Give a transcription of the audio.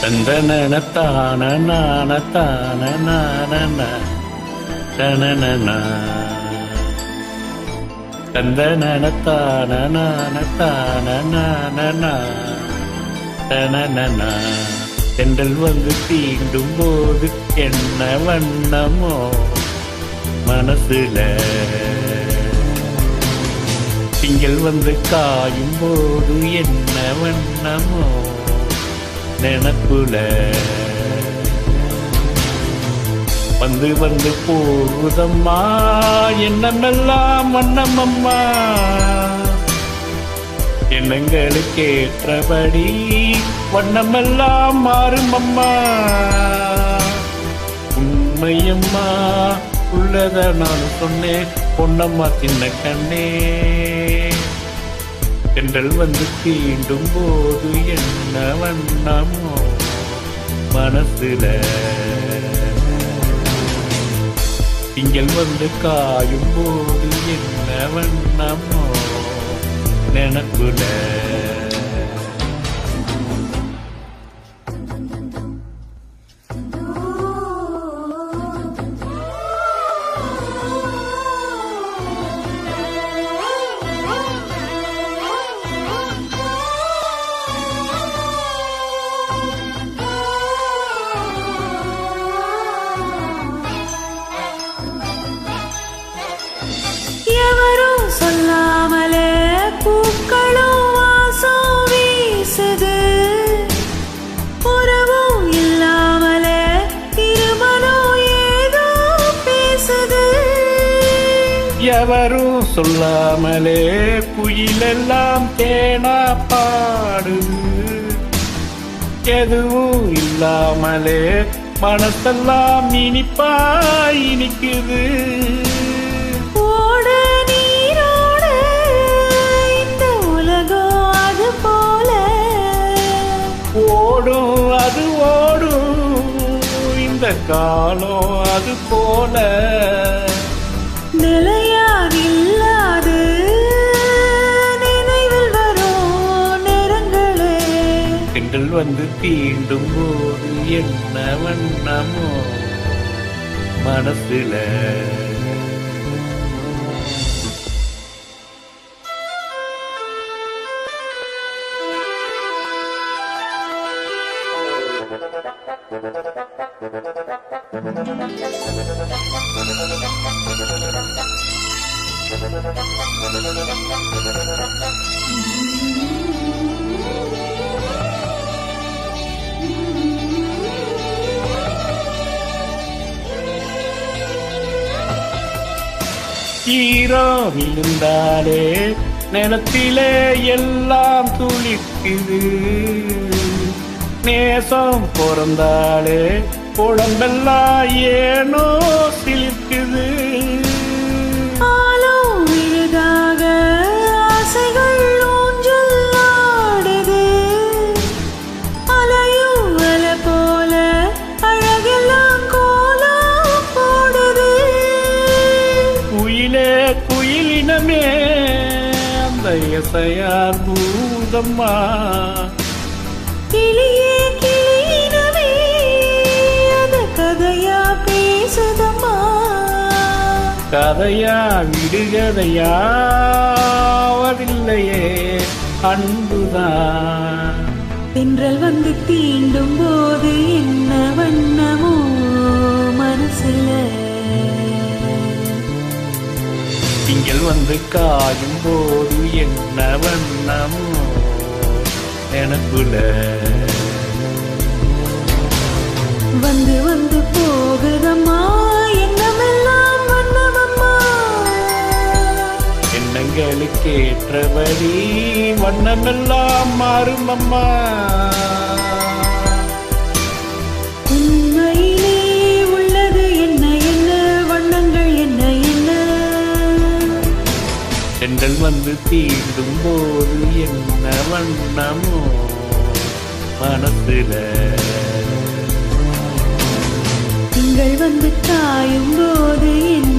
தந்தன தான நான தான நான தனன நான தான தென்றல் வந்து தீண்டும் போது என்ன வண்ணமோ மனசுல. திங்கள் வந்து காயும் போது என்ன வண்ணமோ நினப்புல. வந்து வந்து போகுதம்மா என்னமெல்லாம் வண்ணமம்மா எண்ணங்களுக்கேற்றபடி வண்ணமெல்லாம் மாறும் அம்மா. உண்மையம்மா உள்ளத நான் சொன்னேன். பொன்னம்மா சின்ன கண்ணே. தென்றல் வந்து தீண்டும் போது என்ன வண்ணமோ மனசுல. திங்கள் வந்து காயும் போது என்ன வண்ணமோ நினப்புல எவரும் சொல்லாமலே குயிலெல்லாம் தேனா பாடுது எதுவும் இல்லாமலே மனசெல்லாம் இனிப்பா இனிக்குது. ஓடும் அது ஓடும் இந்த காலம் அது போல. நிலையாதில்லாது நினைவில் வரும் நேரங்களே. பெண்கள் வந்து தீண்டும் போது என்ன வண்ணமோ மனசுல. ஹீரோ விழுந்தாலே நிலத்திலே எல்லாம் துளிக்குது நேசம் பிறந்தாலே உடம்பெல்லாம் ஏனோ சிலிக்குது ஆசைகள் ஊஞ்சல் ஆடுது. அலையும் அலை போல அழகெல்லாம் கோலம் போடுது. குயிலே குயிலினமே அந்த இசையார் பூதம்மா. கிளியே கதையா விடுகதையா? அவதில்லையே அன்புதான். தென்றல் வந்து தீண்டும் போது என்ன வண்ணமோ மனசுல? திங்கள் வந்து காயும் போது என்ன வண்ணமோ எனக்குல அதற்கேற்றபடி வண்ணமெல்லாம் மாறும் அம்மா சென்றல் வந்து தீண்டும் போது என்ன வண்ணமோ மனசுல? திங்கள் வந்து காயும் போது என்ன